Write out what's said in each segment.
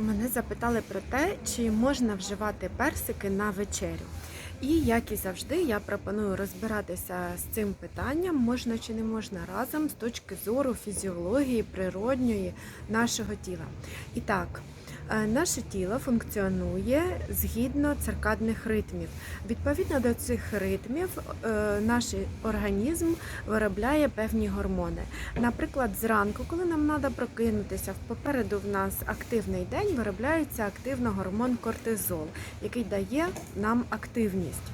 Мене запитали про те, чи можна вживати персики на вечерю. І як і завжди, я пропоную розбиратися з цим питанням, можна чи не можна разом з точки зору фізіології природньої нашого тіла. І так, наше тіло функціонує згідно циркадних ритмів. Відповідно до цих ритмів, е, наш організм виробляє певні гормони. Наприклад, зранку, коли нам треба прокинутися, попереду в нас активний день, виробляється активно гормон кортизол, який дає нам активність.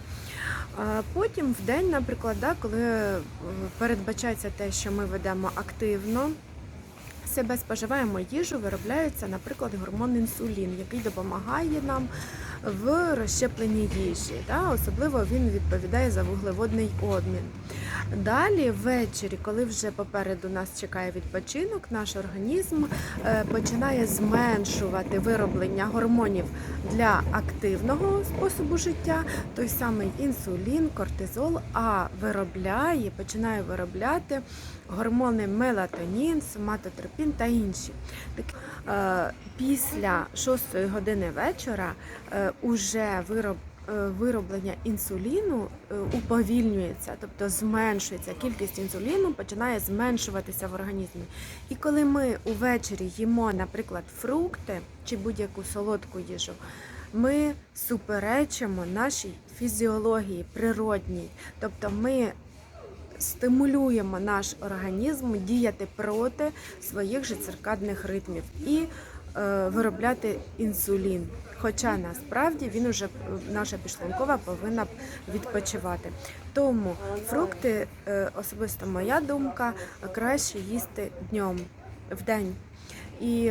Потім в день, наприклад, да, коли е, передбачається те, що ми ведемо активно себе, споживаємо їжу, виробляється, наприклад, гормон інсулін, який допомагає нам в розщепленні їжі. Особливо він відповідає за вуглеводний обмін. Далі, ввечері, коли вже попереду нас чекає відпочинок, наш організм е, починає зменшувати вироблення гормонів для активного способу життя, той самий інсулін, кортизол, а виробляє, починає виробляти гормони мелатонін, соматотропін та інші. Так, е, після 6 години вечора е, уже вироб вироблення інсуліну е, уповільнюється, тобто зменшується кількість інсуліну, починає зменшуватися в організмі. І коли ми увечері їмо, наприклад, фрукти чи будь-яку солодку їжу, ми суперечимо нашій фізіології природній, тобто ми стимулюємо наш організм діяти проти своїх же циркадних ритмів і е, виробляти інсулін. Хоча насправді він уже наша підшлункова повинна відпочивати. Тому фрукти, е, особисто моя думка, краще їсти днем в день. І